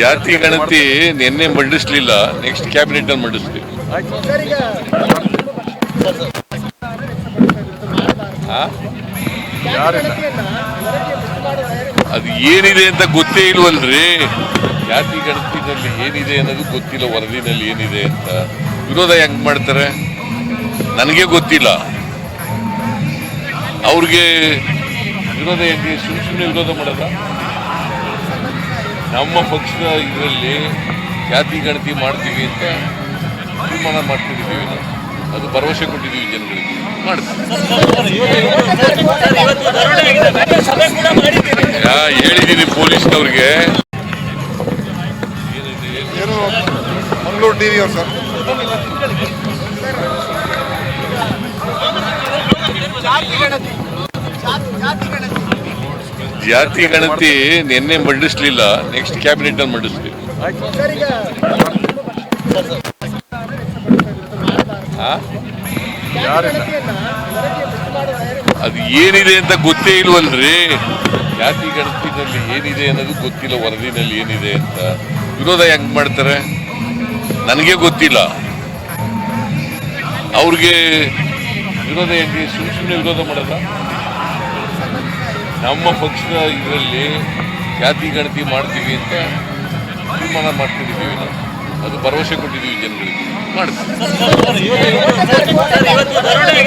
ಜಾತಿ ಗಣತಿ ನಿನ್ನೆ ಮಂಡಿಸ್ಲಿಲ್ಲ ನೆಕ್ಸ್ಟ್ ಕ್ಯಾಬಿನೆಟ್ ಅಲ್ಲಿ ಮಂಡಿಸ್ತೀವಿ? ಅದು ಏನಿದೆ ಅಂತ ಗೊತ್ತೇ ಇಲ್ವಲ್ರಿ? ಜಾತಿ ಗಣತಿನಲ್ಲಿ ಏನಿದೆ ಅನ್ನೋದು ಗೊತ್ತಿಲ್ಲ, ವರದಿನಲ್ಲಿ ಏನಿದೆ ಅಂತ. ವಿರೋಧ ಹೆಂಗ್ ಮಾಡ್ತಾರೆ? ನನಗೆ ಗೊತ್ತಿಲ್ಲ. ಅವ್ರಿಗೆ ವಿರೋಧ ಹೆಂಗೆ? ಸುಮ್ ಸುಮ್ಮನೆ ವಿರೋಧ ಮಾಡೋದ? ನಮ್ಮ ಪಕ್ಷದ ಇದರಲ್ಲಿ ಜಾತಿ ಗಣತಿ ಮಾಡ್ತೀವಿ ಅಂತ ತೀರ್ಮಾನ ಮಾಡ್ಕೊಂಡಿದ್ದೀವಿ ನಾವು ಅದು ಭರವಸೆ ಕೊಟ್ಟಿದ್ದೀವಿ ಜನಗಳಿಗೆ ಮಾಡ್ತೀವಿ ಹೇಳಿದ್ದೀನಿ ಪೊಲೀಸ್ನವ್ರಿಗೆ ಮಂಗಳೂರು ಟಿವಿ ಅವ್ರು ಸರ್ ಜಾತಿ ಗಣತಿ ನಿನ್ನೆ ಮಂಡಿಸ್ಲಿಲ್ಲ ನೆಕ್ಸ್ಟ್ ಕ್ಯಾಬಿನೆಟ್ ಅಲ್ಲಿ ಮಂಡಿಸ್ತೀವಿ? ಅದು ಏನಿದೆ ಅಂತ ಗೊತ್ತೇ ಇಲ್ವಲ್ರಿ? ಜಾತಿ ಗಣತಿನಲ್ಲಿ ಏನಿದೆ ಅನ್ನೋದು ಗೊತ್ತಿಲ್ಲ, ವರದಿನಲ್ಲಿ ಏನಿದೆ ಅಂತ. ವಿರೋಧ ಹೆಂಗ್ ಮಾಡ್ತಾರೆ? ನನಗೆ ಗೊತ್ತಿಲ್ಲ. ಅವ್ರಿಗೆ ವಿರೋಧ ಹೆಂಗೆ? ಸುಮ್ ಸುಮ್ಮನೆ ವಿರೋಧ ಮಾಡೋದ? ನಮ್ಮ ಪಕ್ಷದ ಇದರಲ್ಲಿ ಜಾತಿ ಗಣತಿ ಮಾಡ್ತೀವಿ ಅಂತ ತೀರ್ಮಾನ ಮಾಡ್ಕೊಂಡಿದ್ದೀವಿ ನಾವು. ಅದು ಭರವಸೆ ಕೊಟ್ಟಿದ್ದೀವಿ ಜನಗಳಿಗೆ. ಮಾಡ್ತೀವಿ.